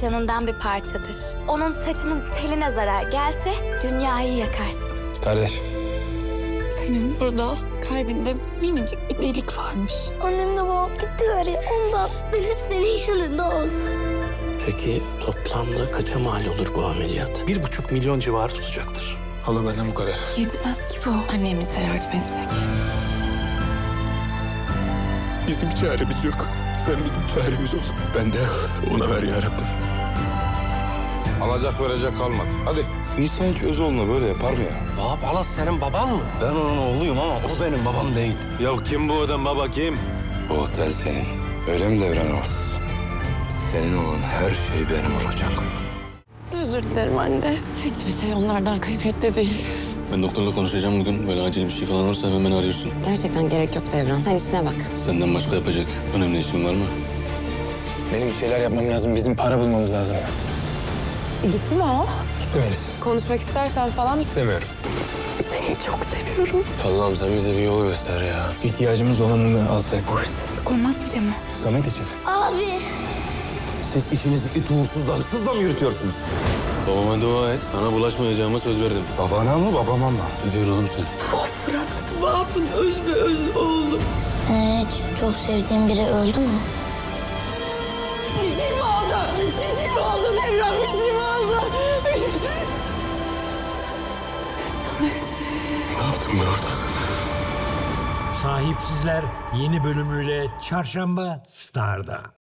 canından bir parçadır. Onun saçının teline zarar gelse dünyayı yakarsın. Kardeş. Senin burada kalbinde minicik bir delik varmış. Annemle babam gittiler ya ondan. Ben hep senin yanında oldum. Peki toplamda kaça mal olur bu ameliyat? Bir buçuk milyon civarı tutacaktır. Hala benden bu kadar. Yetmez ki bu. Annemiz de yardım edecek. Bizim çaremiz yok. Sen bizim çaremiz ol. Ben de ona ver ya Rabbim. Alacak verecek kalmadı. Hadi. İnsan hiç Özoğlu'na böyle yapar mı ya? Vahap Alas senin baban mı? Ben onun oğluyum ama o benim babam değil. Ya kim bu adam baba kim? O otel senin. Öyle mi devrenemez? Senin olan her şey benim olacak. Özür dilerim anne. Hiçbir şey onlardan kıymetli değil. Ben doktorla konuşacağım bugün. Böyle acil bir şey falan olursa hemen beni arıyorsun. Gerçekten gerek yok Devran. Sen işine bak. Senden başka yapacak önemli işin var mı? Benim bir şeyler yapmam lazım. Bizim para bulmamız lazım. E, gitti mi o? Gitti Melis. Konuşmak istersen falan. İstemiyorum. Seni çok seviyorum. Allah'ım sen bize bir yol göster ya. İhtiyacımız olanını alsak. Olmaz mı Cemo? Samet için. Abi. Siz işinizi it uğursuzla hırsızla mı yürütüyorsunuz? Babama dua et. Sana bulaşmayacağıma söz verdim. Babana mı babama mı? Ne diyor oğlum sen? Senin hiç çok sevdiğin biri öldü mü? Bir şey mi oldu? Bir şey mi oldu Devran? Orada? Sahipsizler yeni bölümüyle Çarşamba Star'da.